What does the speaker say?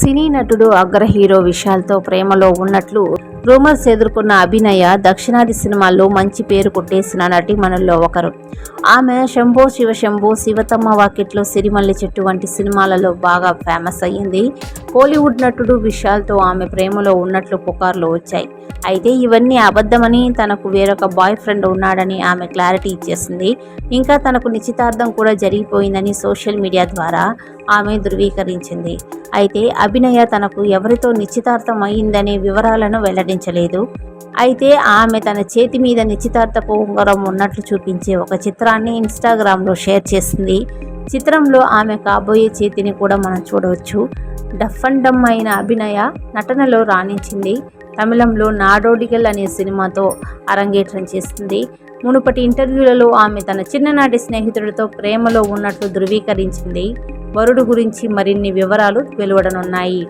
సినీ నటుడు అగ్ర హీరో విశాల్తో ప్రేమలో ఉన్నట్లు రూమర్స్ ఎదుర్కొన్న అభినయ దక్షిణాది సినిమాల్లో మంచి పేరు కొట్టేసిన నటీమణుల్లో ఒకరు. ఆమె శంభో శివ శంభో శివతమ్మ వాకిట్లో సిరిమల్లి చెట్టు వంటి సినిమాలలో బాగా ఫేమస్ అయ్యింది. కోలీవుడ్ నటుడు విశాల్తో ఆమె ప్రేమలో ఉన్నట్లు పుకార్లు వచ్చాయి. అయితే ఇవన్నీ అబద్ధమని తనకు వేరొక బాయ్ ఫ్రెండ్ ఉన్నాడని ఆమె క్లారిటీ ఇచ్చేసింది. ఇంకా తనకు నిశ్చితార్థం కూడా జరిగిపోయిందని సోషల్ మీడియా ద్వారా ఆమె ధృవీకరించింది. అయితే అభినయ తనకు ఎవరితో నిశ్చితార్థం అయిందనే వివరాలను వెల్లడించలేదు. అయితే ఆమె తన చేతి మీద నిశ్చితార్థపు ఉంగరం ఉన్నట్లు చూపించే ఒక చిత్రాన్ని ఇన్స్టాగ్రామ్లో షేర్ చేసింది. చిత్రంలో ఆమె కాబోయే చేతిని కూడా మనం చూడవచ్చు. డఫ్ అండ్ డమ్ అయిన అభినయ నటనలో రాణించింది. తమిళంలో నాడోడిగల్ అనే సినిమాతో అరంగేట్రం చేస్తుంది మునుపటి ఇంటర్వ్యూలలో ఆమె తన చిన్ననాటి స్నేహితుడితో ప్రేమలో ఉన్నట్లు ధృవీకరించింది. వరుడు గురించి మరిన్ని వివరాలు వెలువడనున్నాయి.